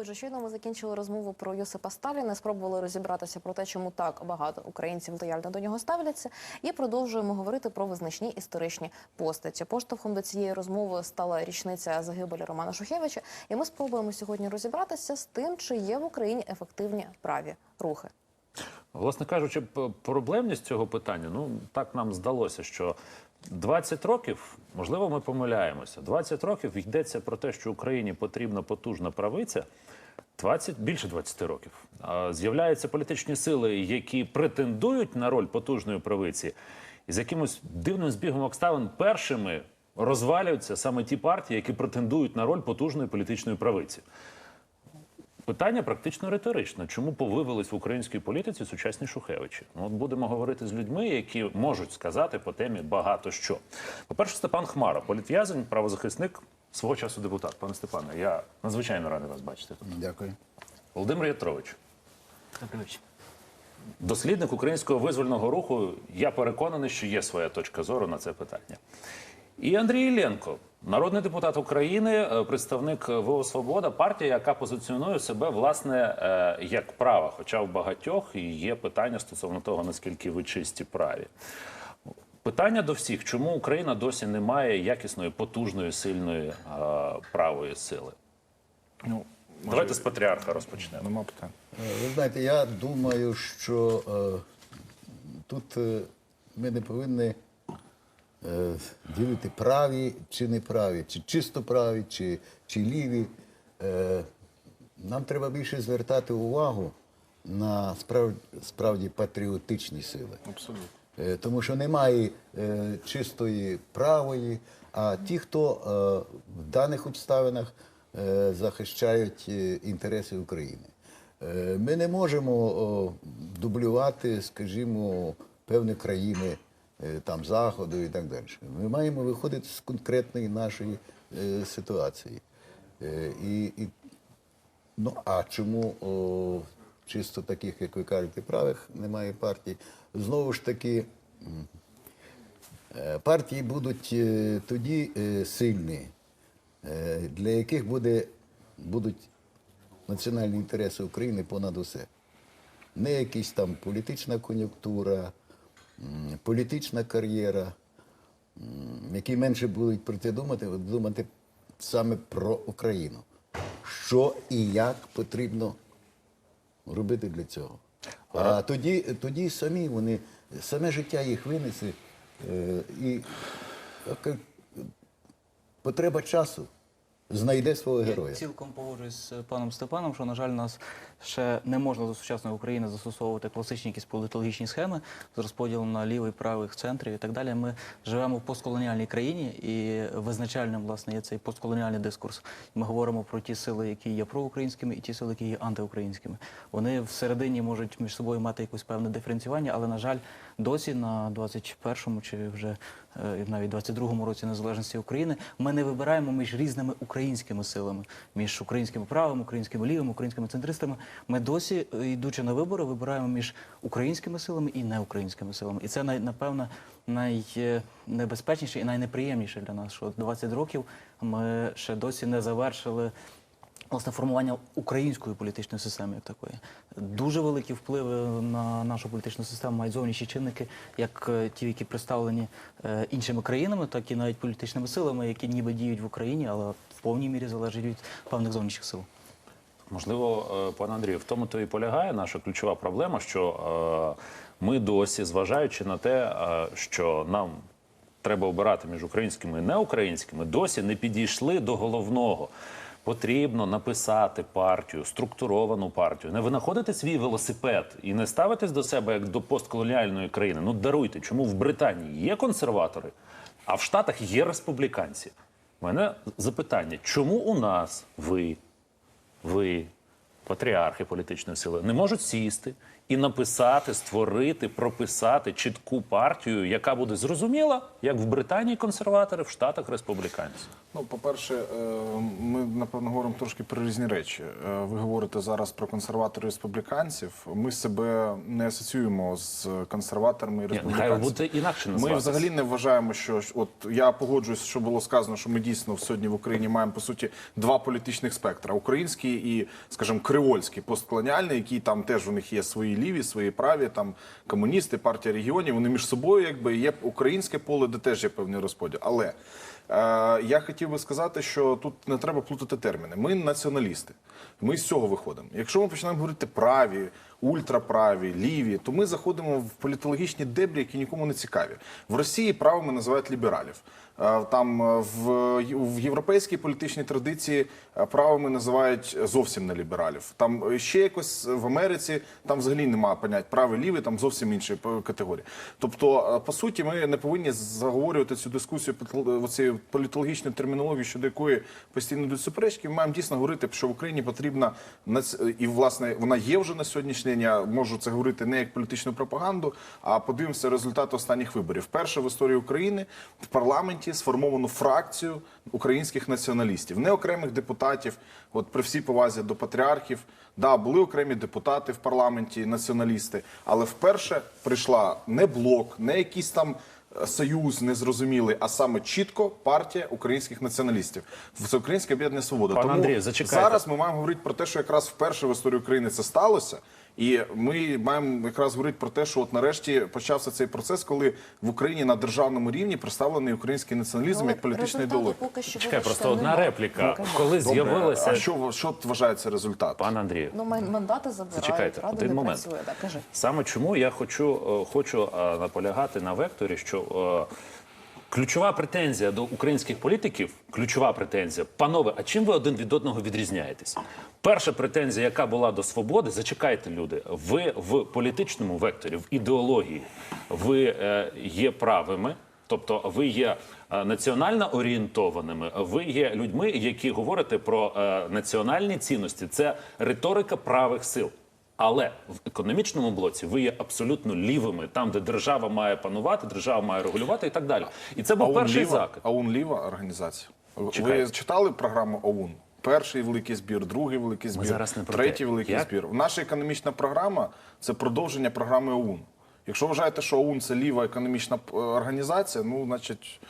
Отже, щойно ми закінчили розмову про Йосипа Сталіна, спробували розібратися про те, чому так багато українців лояльно до нього ставляться, і продовжуємо говорити про визначні історичні постаті. Поштовхом до цієї розмови стала річниця загибелі Романа Шухевича, і ми спробуємо сьогодні розібратися з тим, чи є в Україні ефективні праві рухи. Власне кажучи, проблемність цього питання, ну так нам здалося, що 20 років, можливо, ми помиляємося. 20 років йдеться про те, що Україні потрібна потужна правиця. 20, більше 20 років. З'являються політичні сили, які претендують на роль потужної правиці, і з якимось дивним збігом обставин першими розвалюються саме ті партії, які претендують на роль потужної політичної правиці. Питання практично риторичне. Чому повивились в українській політиці сучасні Шухевичі? Ну, от будемо говорити з людьми, які можуть сказати по темі багато що. По-перше, Степан Хмара, політв'язень, правозахисник, свого часу депутат. Пане Степане, я надзвичайно радий вас бачити тут. Дякую. Володимир Ятрович, Добрий вечір. дослідник українського визвольного руху. Я переконаний, що є своя точка зору на це питання. І Андрій Іллєнко, народний депутат України, е, представник ВО Свобода, партія, яка позиціонує себе власне е, як права, хоча в багатьох і є питання стосовно того, наскільки ви чисті праві. Питання до всіх: чому Україна досі не має якісної, потужної, сильної е, правої сили? Ну, Давайте з патріарха розпочнемо. нема питань. Ви знаєте, я думаю, що е, тут е, ми не повинні ділити праві чи неправі, чи чисто праві, чи, чи ліві. Е, нам треба більше звертати увагу на справ, справді патріотичні сили. Абсолютно. Е, Тому що немає е, чистої правої, а ті, хто е, в даних обставинах е, захищають е, інтереси України. Е, Ми не можемо о, дублювати, скажімо, певні країни е, там Заходу і так далі. Ми маємо виходити з конкретної нашої е, ситуації. Е, І, і Ну а чому о, чисто таких, як ви кажете, правих немає партій? Знову ж таки, е, партії будуть е, тоді е, сильні, е, для яких буде, будуть національні інтереси України понад усе. Не якась там політична кон'юнктура, політична кар'єра, які менше будуть про це думати, думати саме про Україну. Що і як потрібно робити для цього. А тоді, тоді самі вони, саме життя їх винесе, е, і е, потреба часу знайде свого Я героя. цілком погоджуюсь з паном Степаном, що, на жаль, нас ще не можна до сучасної України застосовувати класичні якісь політологічні схеми з розподілом на лівий, правих, центрів і так далі. Ми живемо в постколоніальній країні, і визначальним власне є цей постколоніальний дискурс. Ми говоримо про ті сили, які є проукраїнськими, і ті сили, які є антиукраїнськими. Вони всередині можуть між собою мати якусь певне диференціювання, але на жаль, досі на 21-му чи вже е, навіть 22-му році незалежності України ми не вибираємо між різними українськими силами, між українськими правими, українськими лівими, українськими центристами. Ми досі, е, йдучи на вибори, вибираємо між українськими силами і неукраїнськими силами. І це напевно найнебезпечніше і найнеприємніше для нас, що 20 років ми ще досі не завершили власне формування української політичної системи як такої. Дуже великі впливи на нашу політичну систему мають зовнішні чинники, як е, ті, які представлені е, іншими країнами, так і навіть політичними силами, які ніби діють в Україні, але в повній мірі залежать від певних зовнішніх сил. Можливо, е, пане Андрію, в тому то і полягає наша ключова проблема, що ми досі, зважаючи на те, що нам треба обирати між українськими і неукраїнськими, досі не підійшли до головного. Потрібно написати партію, структуровану партію, не винаходити свій велосипед і не ставитись до себе як до постколоніальної країни. Ну даруйте, чому в Британії є консерватори, а в Штатах є республіканці. У мене запитання: чому у нас ви ви, патріархи політичної сили, не можуть сісти і написати, створити, прописати чітку партію, яка буде зрозуміла, як в Британії консерватори, в Штатах республіканці. Ну, по-перше, е, ми напевно говоримо трошки про різні речі. Е, Ви говорите зараз про консерваторів республіканців. Ми себе не асоціюємо з консерваторами і Ні, республіканцями. буде інакше Ми взагалі не вважаємо, що от я погоджуюсь, що було сказано, що ми дійсно сьогодні в Україні маємо по суті два політичних спектра: український і, скажімо, креольський, постколоніальний, який там теж у них є свої ліві, свої праві, там комуністи, партія регіонів. Вони між собою, якби є українське поле, де теж є певний розподіл. Але е, я хотів би сказати, що тут не треба плутати терміни. Ми націоналісти. Ми з цього виходимо. Якщо ми починаємо говорити праві, ультраправі, ліві, то ми заходимо в політологічні дебрі, які нікому не цікаві. В Росії правими називають лібералів. Е, Там е, в, в європейській політичній традиції е, правими називають зовсім не лібералів. Там ще якось в Америці там взагалі немає понять правий лівий, там зовсім інші категорії. Тобто, по суті, ми не повинні заговорювати цю дискусію пол- оцієї політологічної термінології, щодо якої постійно йдуть суперечки. Ми маємо дійсно говорити, що в Україні потрібна і власне вона є вже на сьогоднішній день. Я можу це говорити не як політичну пропаганду, а подивимося результати останніх виборів. Вперше в історії України в парламенті сформовано фракцію українських націоналістів, не окремих депутатів. От при всій повазі до патріархів, да, були окремі депутати в парламенті, націоналісти, але вперше прийшла не блок, не якийсь там. е, Союз незрозумілий, а саме чітко партія українських націоналістів. Всеукраїнське об'єднання свобода. Пане Тому зачекайте. зараз ми маємо говорити про те, що якраз вперше в історії України це сталося. І ми маємо якраз говорити про те, що от нарешті почався цей процес, коли в Україні на державному рівні представлений український націоналізм як політична результати ідеологія. поки що Чекай, просто одна репліка. Ну, Коли з'явилася а що, що вважається результат? пан Андрію, Ну, ман- мандати забирають, Зачекайте, один не момент. працює. Кажи. Саме чому я хочу, е, хочу е, наполягати на векторі, що е, ключова претензія до українських політиків, ключова претензія, панове, а чим ви один від одного відрізняєтесь? Перша претензія, яка була до свободи, зачекайте, люди, ви в політичному векторі, в ідеології, ви е, є правими. Тобто ви є е, національно орієнтованими, ви є людьми, які говорите про е, національні цінності. Це риторика правих сил. Але в економічному блоці ви є абсолютно лівими, там, де держава має панувати, держава має регулювати і так далі. І це був АУН перший ліва, закид. АУН ліва організація. Чекайте. Ви читали програму ОУН? Перший великий збір, другий великий збір, зараз не про третій великий Як? збір. Наша економічна програма це продовження програми ОУН. Якщо вважаєте, що ОУН це ліва економічна е, організація, ну значить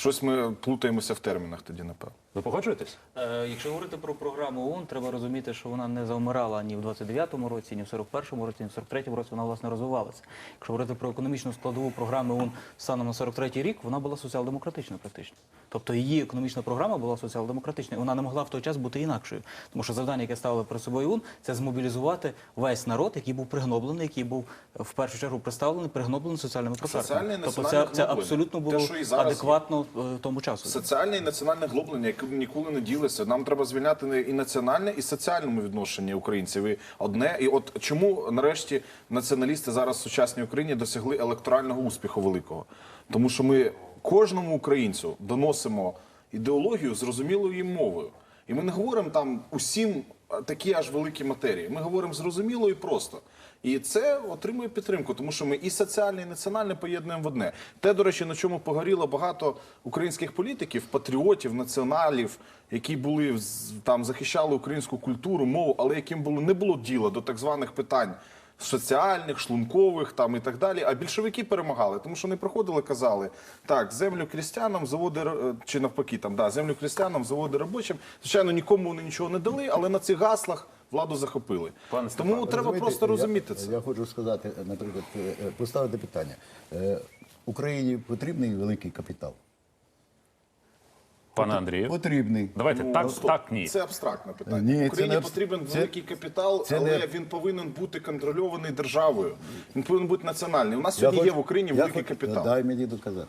щось ми плутаємося в термінах тоді, напевно. Ви погоджуєтесь? Е, Якщо говорити про програму ООН, треба розуміти, що вона не завмирала ні в 29-му році, ні в 41-му році, ні в 43-му році. Вона власне розвивалася. Якщо говорити про економічну складову програми ООН станом на 43-й рік, вона була соціал-демократична практично. Тобто її економічна програма була соціал-демократичною. Вона не могла в той час бути інакшою, тому що завдання, яке ставили перед собою ООН, це змобілізувати весь народ, який був пригноблений, який був е, в першу чергу представлений, пригноблений соціальними і Тобто це, це абсолютно Те, було і зараз адекватно е, тому часу. Соціальне і національне глоблення, яке ніколи не ділиться. Нам треба звільняти і національне, і соціальному відношенні українців. І одне, і от чому нарешті націоналісти зараз в сучасній Україні досягли електорального успіху великого? Тому що ми кожному українцю доносимо ідеологію зрозумілою мовою. І ми не говоримо там усім такі аж великі матерії. Ми говоримо зрозуміло і просто. І це отримує підтримку, тому що ми і соціальне, і національне поєднуємо в одне. Те, до речі, на чому погоріло багато українських політиків, патріотів, націоналів, які були там захищали українську культуру, мову, але яким було не було діла до так званих питань. Соціальних, шлункових там і так далі. А більшовики перемагали, тому що вони приходили, казали: так, землю крістянам, заводи чи навпаки, там да, землю крістянам, заводи робочим. Звичайно, нікому вони нічого не дали, але на цих гаслах владу захопили. Пане Тому Степане, треба Розумієте, просто я- розуміти це. Я хочу сказати, наприклад, е, е, поставити питання. Е, Україні потрібний великий капітал? Пане Андрію, Потрібний. давайте Ну, так, стоп. так, ні. Це абстрактне питання. Ні, це Україні не потрібен це- великий капітал, це але не- він повинен бути контрольований державою. Він повинен бути національний. У нас сьогодні є в Україні я великий хочу- капітал. Дай мені доказати.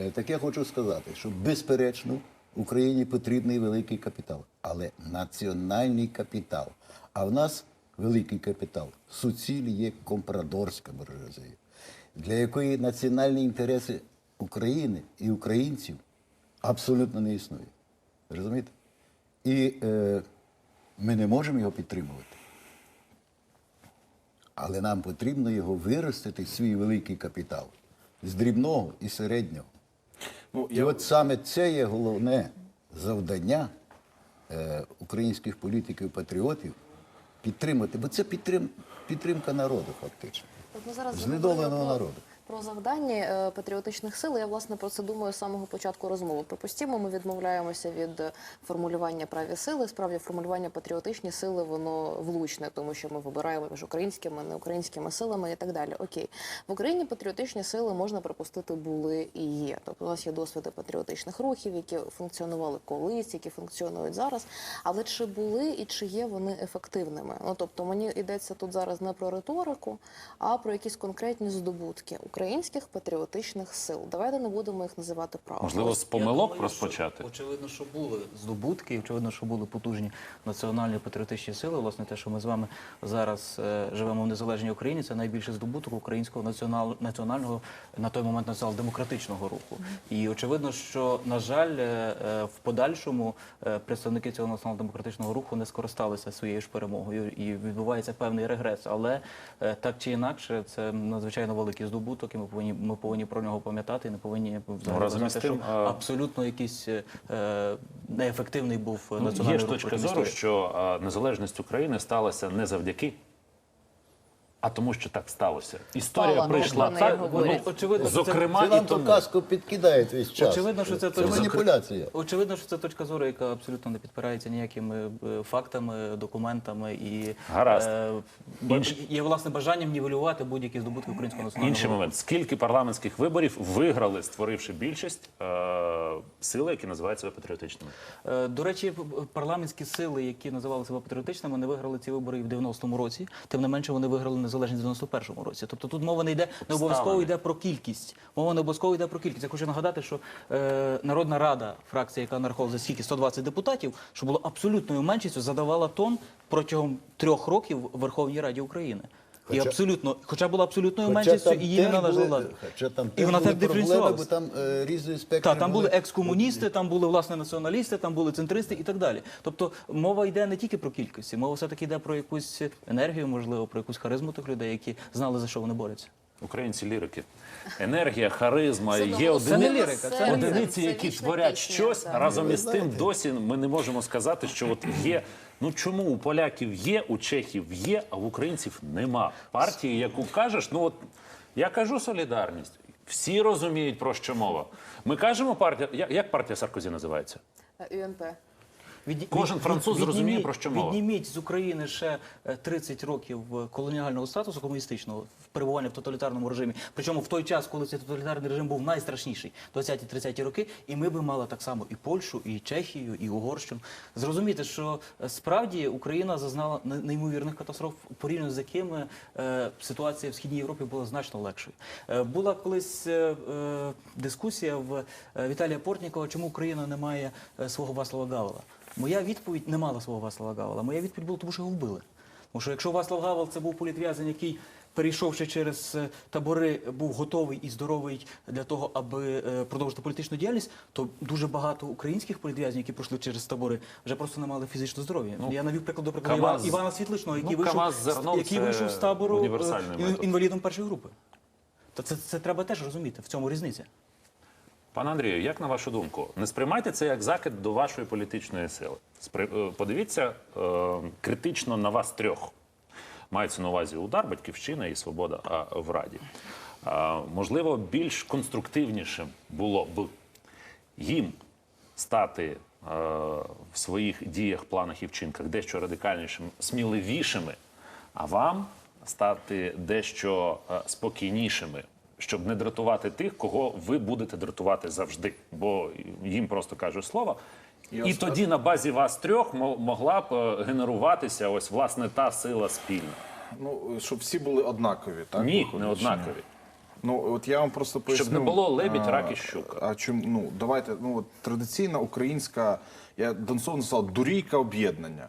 Е, Так я хочу сказати, що безперечно Україні потрібний великий капітал, але національний капітал. А в нас великий капітал. Суціль є компрадорська буржуазія, для якої національні інтереси України і українців абсолютно не існують. Розумієте? І е, ми не можемо його підтримувати. Але нам потрібно його виростити, свій великий капітал з дрібного і середнього. Ну, І я, от саме це є головне завдання е, українських політиків-патріотів підтримати, бо це підтрим, підтримка народу, фактично. Знедоленого народу. Про завдання е, патріотичних сил я власне про це думаю з самого початку розмови. Припустімо, ми відмовляємося від е, формулювання праві сили. Справді формулювання патріотичні сили воно влучне, тому що ми вибираємо між українськими, неукраїнськими силами і так далі. Окей, в Україні патріотичні сили можна припустити були і є. Тобто у нас є досвіди патріотичних рухів, які функціонували колись, які функціонують зараз. Але чи були і чи є вони ефективними? Ну тобто мені йдеться тут зараз не про риторику, а про якісь конкретні здобутки українських патріотичних сил. Давайте не будемо їх називати правильно. Можливо, з помилок думаю, розпочати. Що, очевидно, що були здобутки, очевидно, що були потужні національні патріотичні сили. Власне, те, що ми з вами зараз е, живемо в незалежній Україні, це найбільший здобуток українського націонал, національного на той момент націонал-демократичного руху. І очевидно, що на жаль, е, е, в подальшому е, представники цього націонал-демократичного руху не скористалися своєю ж перемогою, і відбувається певний регрес. Але е, так чи інакше, це надзвичайно великий здобуток, і ми повинні ми повинні про нього пам'ятати. і Не повинні взагалі вважати, тим, що а- абсолютно якийсь е, неефективний був Ну, національний є ж точка зору, що а, незалежність України сталася не завдяки, а тому, що так сталося. Історія Стала, прийшла ну, так, ну, Очевидно, що це- зокрема, Це і вам ту тому. казку підкидають весь час. Очевидно, що це це точно- маніпуляція. Очевидно, що це точка зору, яка абсолютно не підпирається ніякими е, фактами, документами і Гаразд. е, б- Інш- є власне бажанням нівелювати будь-які здобутки українського національного Інший момент: скільки парламентських виборів виграли, створивши більшість е, сили, які називають себе патріотичними? Е, До речі, п- п- парламентські сили, які називали себе патріотичними, не виграли ці вибори і в 90-му році. Тим не менше, вони виграли незалежність в 91-му році. Тобто тут мова не йде не обов'язково йде про кількість. Мова не обов'язково йде про кількість. Я хочу нагадати, що е, Народна Рада, фракція, яка нараховувала за скільки 120 депутатів, що було абсолютною меншістю, задавала тон протягом трьох років в Верховній Раді України. І Хоча- абсолютно, хоча була абсолютною меншістю, і її не належала були- Хоча там І вона так диференціювалася. бо там е, спектр. Так, там були екскомуністи, там були власне націоналісти, там були центристи і так далі. Тобто мова йде не тільки про кількості, мова все-таки йде про якусь енергію, можливо, про якусь харизму тих людей, які знали за що вони борються. Українці лірики. Енергія, харизма, Це є одиниці, лірика, це одиниці, це які творять щось. Разом із тим досі ми не можемо сказати, що от є. Ну чому у поляків є, у чехів є, а в українців нема партії, яку кажеш, ну от я кажу солідарність. Всі розуміють про що мова. Ми кажемо партія. Як, партія Саркозі називається? Е, ЮНП. Від- Кожен від- француз відніміть- про що мова. Відніміть з України ще е, 30 років е, колоніального статусу комуністичного перебування в тоталітарному режимі. Причому в той час, коли цей тоталітарний режим був найстрашніший, 20-30 роки, і ми би мали так само і Польщу, і Чехію, і Угорщину. Зрозуміти, що е, справді Україна зазнала неймовірних катастроф, порівняно з якими е, ситуація в східній Європі була значно легшою. Е, була колись е, е, дискусія в е, Віталія Портнікова, чому Україна не має е, свого Васлава Гавела. Моя відповідь не мала свого Васлава Гавела. Моя відповідь була, тому що його вбили. Тому що якщо Васлав Гавел це був політв'язень, який, перейшовши через е, табори, був готовий і здоровий для того, аби е, продовжити політичну діяльність, то дуже багато українських політв'язнів, які пройшли через табори, вже просто не мали фізичного здоров'я. Я навів приклад до прикладу КамАЗ- Івана, Світличного, який ну, вийшов, КамАЗ з- зерном який вийшов з табору е, інвалідом першої групи. То це, це треба теж розуміти. В цьому різниця. Пане Андрію, як на вашу думку, не сприймайте це як закид до вашої політичної сили. Спри- е, Подивіться е, критично на вас трьох. Мається на увазі удар, батьківщина і свобода в Раді. Можливо, більш конструктивнішим було б їм стати е, в своїх діях, планах і вчинках дещо радикальнішими, сміливішими, а вам стати дещо спокійнішими, щоб не дратувати тих, кого ви будете дратувати завжди. Бо їм просто кажуть слово. І Ясно. тоді на базі вас трьох могла б е, генеруватися ось власне та сила спільна. Ну, щоб всі були однакові, так? Ні, виходить, не однакові. Ну, от я вам просто поясню. Щоб не було лебідь, а, рак і щука. А чому? Ну, давайте, ну, от, традиційна українська, я Донцов назвав дурійка об'єднання.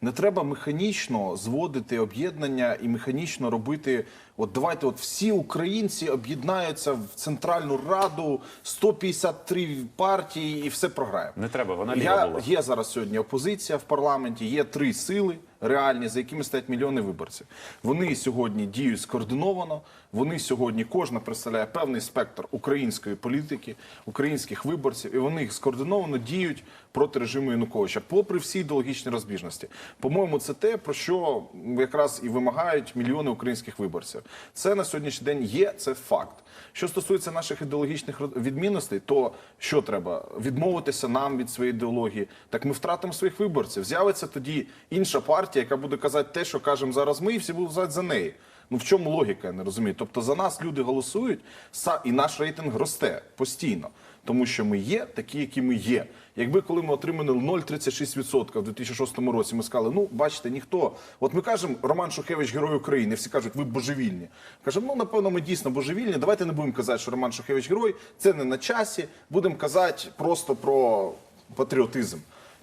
Не треба механічно зводити об'єднання і механічно робити От давайте, от всі українці об'єднаються в Центральну Раду, 153 партії і все програємо. Не треба, вона ліва була. є зараз сьогодні опозиція в парламенті, є три сили реальні, за якими стоять мільйони виборців. Вони сьогодні діють скоординовано. Вони сьогодні кожна представляє певний спектр української політики, українських виборців, і вони скоординовано діють проти режиму Януковича, попри всі ідеологічні розбіжності. По-моєму, це те, про що якраз і вимагають мільйони українських виборців. Це на сьогоднішній день є, це факт. Що стосується наших ідеологічних відмінностей, то що треба відмовитися нам від своєї ідеології? Так ми втратимо своїх виборців. З'явиться тоді інша партія, яка буде казати те, що кажемо зараз ми, і всі будуть казати за неї. Ну в чому логіка, я не розумію. Тобто за нас люди голосують, і наш рейтинг росте постійно, тому що ми є такі, які ми є. Якби коли ми отримали 0,36% в 2006 році, ми сказали, ну бачите, ніхто. От ми кажемо, Роман Шухевич герой України. Всі кажуть, ви божевільні. Кажемо, ну напевно, ми дійсно божевільні. Давайте не будемо казати, що Роман Шухевич герой. Це не на часі. Будемо казати просто про патріотизм.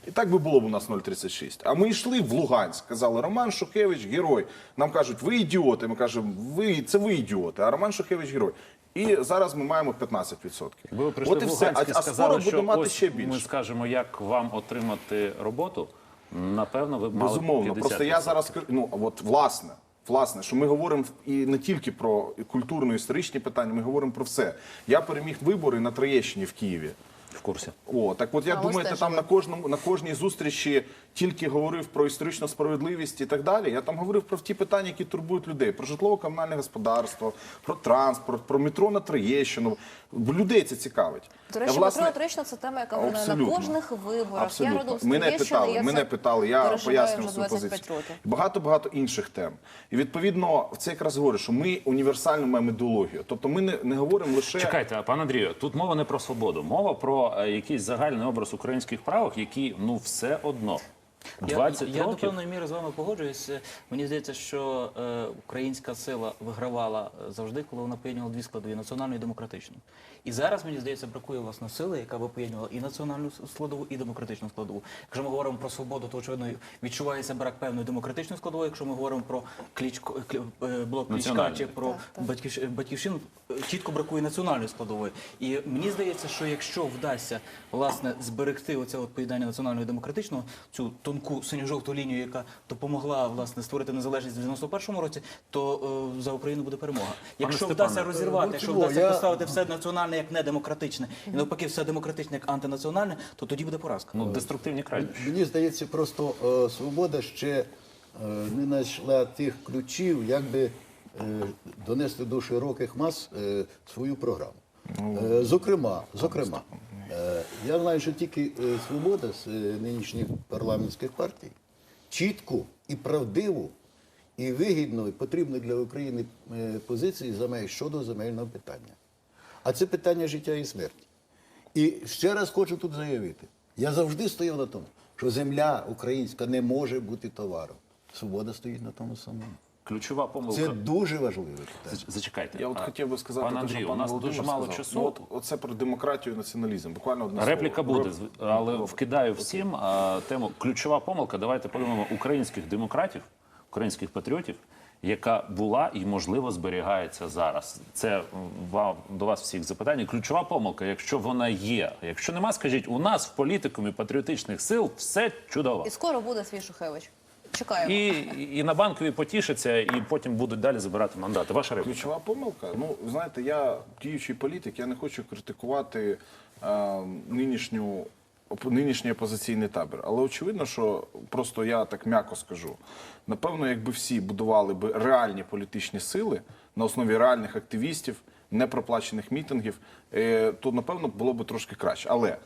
І так би було б у нас 0,36. А ми йшли в Луганськ, казали, Роман Шухевич герой. Нам кажуть, ви ідіоти. Ми кажемо, ви це ви ідіоти, а Роман Шухевич герой. І зараз ми маємо 15%. Якби ви прийшли От і в все. Луганськ і А, а сказали, скоро що буде мати ось ще більше. ми скажемо, як вам отримати роботу, напевно, ви б мали Безумовно. 50%. Просто я зараз кажу, ну от власне. Власне, що ми говоримо і не тільки про культурно-історичні питання, ми говоримо про все. Я переміг вибори на Троєщині в Києві. В курсі. О, так от я А, ось думаєте, теж там на кожному на кожній зустрічі тільки говорив про історичну справедливість і так далі. Я там говорив про ті питання, які турбують людей: про житлово-комунальне господарство, про транспорт, про метро на Троєщину. Бо людей це цікавить. До речі, Я, власне, Петро Туречна це тема, яка вона на Абсолютно. кожних виборах. Абсолютно. Я родом з мене Троєщини, питали, я мене це питали, я переживаю пояснював вже свою 25 позицію. років. Багато багато інших тем. І відповідно це якраз говорить, що ми універсальну маємо ідеологію. Тобто ми не, не говоримо лише Чекайте, а пан Андрію, тут мова не про свободу, мова про е, якийсь загальний образ українських правок, які ну все одно. 20 я, я до певної міри з вами погоджуюсь. Мені здається, що е, українська сила вигравала е, завжди, коли вона поєднувала дві складові національну і демократичну. І зараз мені здається, бракує власне сили, яка би поєднувала і національну складову, і демократичну складову. Якщо ми говоримо про свободу, то очевидно відчувається брак певної демократичної складової. Якщо ми говоримо про клічко клі- е, блок клічка чи про батьківщ- батьківщину, е, чітко бракує національної складової. І мені здається, що якщо вдасться власне зберегти оце от поєднання національного і демократичного, цю тонку синьо-жовту лінію, яка допомогла власне створити незалежність в 91-му році, то е, за Україну буде перемога. Якщо Степане, вдасться розірвати, ну, якщо вдасться я- поставити все національне як недемократичне, і навпаки, все демократичне як антинаціональне, то тоді буде поразка. Ну, деструктивні крайнощі. Мені здається, просто е, свобода ще е, не знайшла тих ключів, як би е, донести до широких мас е, свою програму. Е, зокрема, зокрема, е, я знаю, що тільки е, свобода з е, нинішніх парламентських партій чітку і правдиву, і вигідну, і потрібну для України е, позиції заме- щодо земельного питання. А це питання життя і смерті. І ще раз хочу тут заявити: я завжди стояв на тому, що земля українська не може бути товаром. Свобода стоїть на тому самому. Ключова помилка. Це дуже важливе питання. Зачекайте. Я от хотів би сказати, пан що у нас Володимир дуже мало сказав. часу. Ну, от, оце про демократію і націоналізм. Буквально одне Репліка слово. буде, але вкидаю всім а, тему. Ключова помилка. Давайте подумаємо українських демократів, українських патріотів, яка була і можливо зберігається зараз. Це вам до вас всіх запитання. Ключова помилка, якщо вона є. Якщо нема, скажіть, у нас в політикумі патріотичних сил все чудово. І скоро буде свій Шухевич. Чекаємо. І, і на банкові потішаться, і потім будуть далі забирати мандати. Ваша репліка. Ключова помилка. Ну, знаєте, я діючий політик, я не хочу критикувати е, нинішню оп- нинішній опозиційний табір. Але очевидно, що просто я так м'яко скажу. Напевно, якби всі будували би реальні політичні сили на основі реальних активістів, непроплачених мітингів, е, то напевно було б трошки краще. Але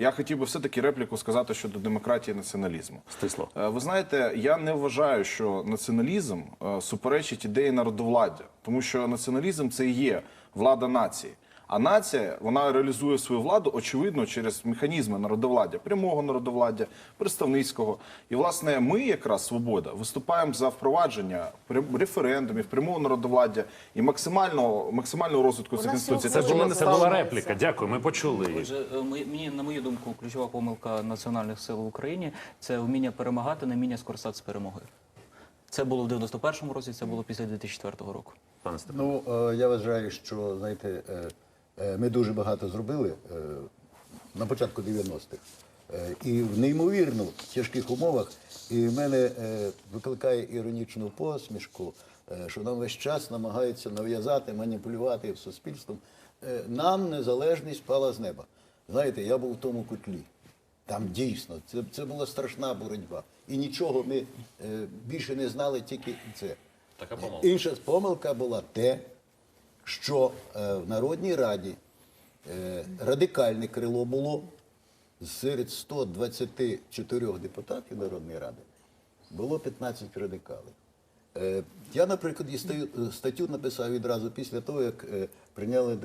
я хотів би все-таки репліку сказати щодо демократії і націоналізму. Стисло. Е, Ви знаєте, я не вважаю, що націоналізм е, суперечить ідеї народовладдя, тому що націоналізм це і є влада нації. А нація вона реалізує свою владу очевидно через механізми народовладдя, прямого народовладдя, представницького. І власне ми, якраз свобода, виступаємо за впровадження прям- референдумів, прямого народовладдя і максимального максимального розвитку цих інституцій. Це була, це була репліка. Дякую. Ми почули її. Отже, е, мені на мою думку, ключова помилка національних сил в Україні це вміння перемагати, не вміння скористатися перемогою. Це було в 91-му році, це було після 2004 року. Пане Степане. Ну, е, я вважаю, що знаєте, е, ми дуже багато зробили е, на початку 90-х. Е, І в неймовірно тяжких умовах. І в мене е, викликає іронічну посмішку, е, що нам весь час намагаються нав'язати, маніпулювати суспільством. Е, Нам незалежність пала з неба. Знаєте, я був в тому кутлі. Там дійсно це, це була страшна боротьба. І нічого ми е, більше не знали, тільки це. Така помилка. Інша помилка була те, що е, в Народній Раді е, радикальне крило було серед 124 депутатів Народної Ради було 15 радикалів. Е, Я, наприклад, статтю написав відразу після того, як прийняли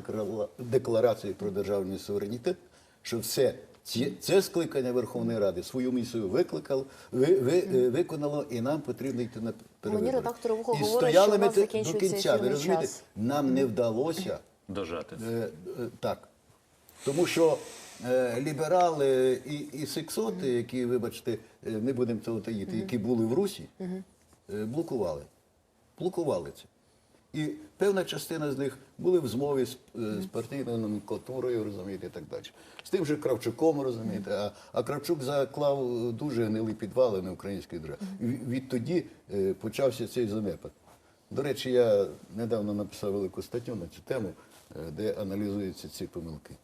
декларацію про державний суверенітет, що все ці- це скликання Верховної Ради свою місію викликало, ви, ви, е, виконало, і нам потрібно йти на перевибори. редактор Вухо І говорить, стояли що у ми нас закінчується до кінця. Ви розумієте, час. нам не вдалося. Дожати. Е, е, так. Тому що е, ліберали і, і сексоти, які, вибачте, е, не будемо цього таїти, які були в Русі, е, блокували. Блокували це. І певна частина з них були в змові з, е, з партійною номенклатурою, розумієте, і так далі. З тим же Кравчуком, розумієте, а, а Кравчук заклав е, дуже гнилі підвали на українській державі. Відтоді е, почався цей занепад. До речі, я недавно написав велику статтю на цю тему, де аналізуються ці помилки.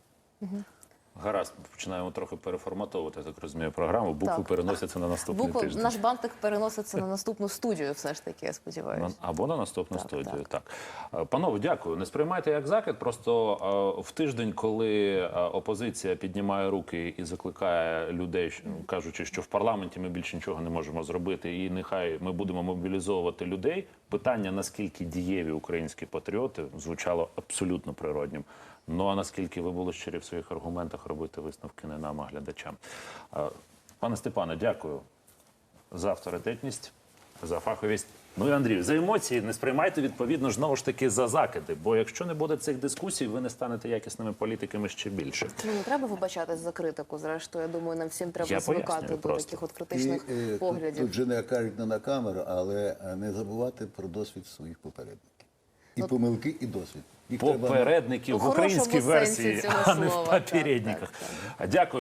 Гаразд, починаємо трохи переформатовувати, я так розумію, програму. Букви Так. переносяться на наступний Буква, тиждень. наш бантик переноситься на наступну студію, все ж таки, я сподіваюся. Або на наступну Так, студію. так. Так. Е, Панове, дякую. Не сприймайте як закид. Просто е, в тиждень, коли е, опозиція піднімає руки і закликає людей, кажучи, що в парламенті ми більше нічого не можемо зробити, і нехай ми будемо мобілізовувати людей. Питання наскільки дієві українські патріоти звучало абсолютно природнім. Ну а наскільки ви були щирі в своїх аргументах робити висновки не нам, а глядачам. Пане Степане, дякую за авторитетність, за фаховість. Ну і Андрію, за емоції не сприймайте відповідно знову ж таки за закиди. Бо якщо не буде цих дискусій, ви не станете якісними політиками ще більше. Ну, не треба вибачатись за критику. Зрештою, я думаю, нам всім треба Я звикати до просто. таких от критичних І, е, поглядів. Тут, тут же не кажуть не на камеру, але е, не забувати про досвід своїх попередників. І помилки, і досвід. Попередників в українській версії, а не в. Попередниках. Дякую.